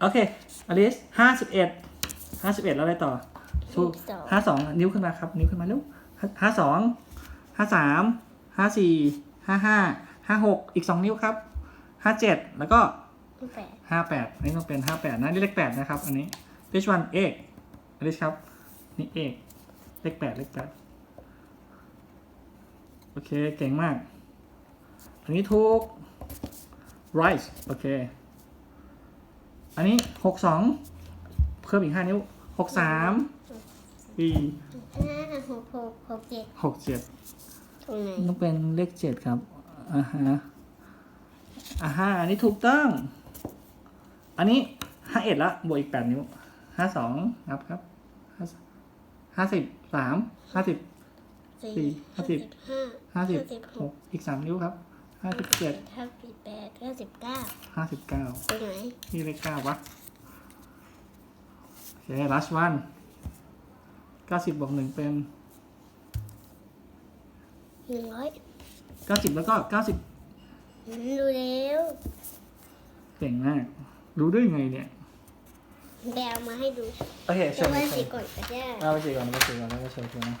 โอเคอลิสห้าสิบเอ็ดห้าสิบเอ็ดแล้วอะไรต่อถูกสองห้าสองนิ้วขึ้นมาครับ นิ้วขึ้นมาเร็วห้าสองห้าสามห้าสี่ห้าห้าห้าหกอีกสองนิ้วครับห้าเจ็ดแล้วก็แปดห้าแปดอันนี้ต้องเป็นห้าแปดนะนี่เลขแปดนะครับ อันนี้ this one เอกอลิสครับ นี่เอกเลขแปดเลขแปดโอเค เก่งมาก อันนี้ถูก right โอเค อันนี้หกสองเพิ่มอีกห้านิ้วหกสามสี่ห้าหกหกหกเจ็ดหกเจ็ดตรงไหนต้องเป็นเลขเจ็ดครับอ่าฮะอ่าฮะอันนี้ถูกต้อง อันนี้ห้าเอ็ดละบวกอีกแปดนิ้วห้าสองครับครับห้าห้าสิบสามห้าสิบสี่สี่ห้าสิบห้าห้าสิบสิบหกอีกสามนิ้วครับ ห้าสิบเจ็ดห้าสิบแปดห้าสิบเก้าห้าสิบเก้าตรงไหนนี่เลขเก้าวะโอเค last one เก้าสิบบวกหนึ่งเป็นหนึ่งร้อยเก้าสิบแล้วก็เก้าสิบดูแล้วเก่งมาก รู้ได้ไงเนี่ยแบลมาให้ดูโอเคเดี๋เชิยวญว่าเชิสีญก่อนก็ได้เอาไปจีก่อนเอาไปจีก่อนแล้วก็เชิญเชิญนะ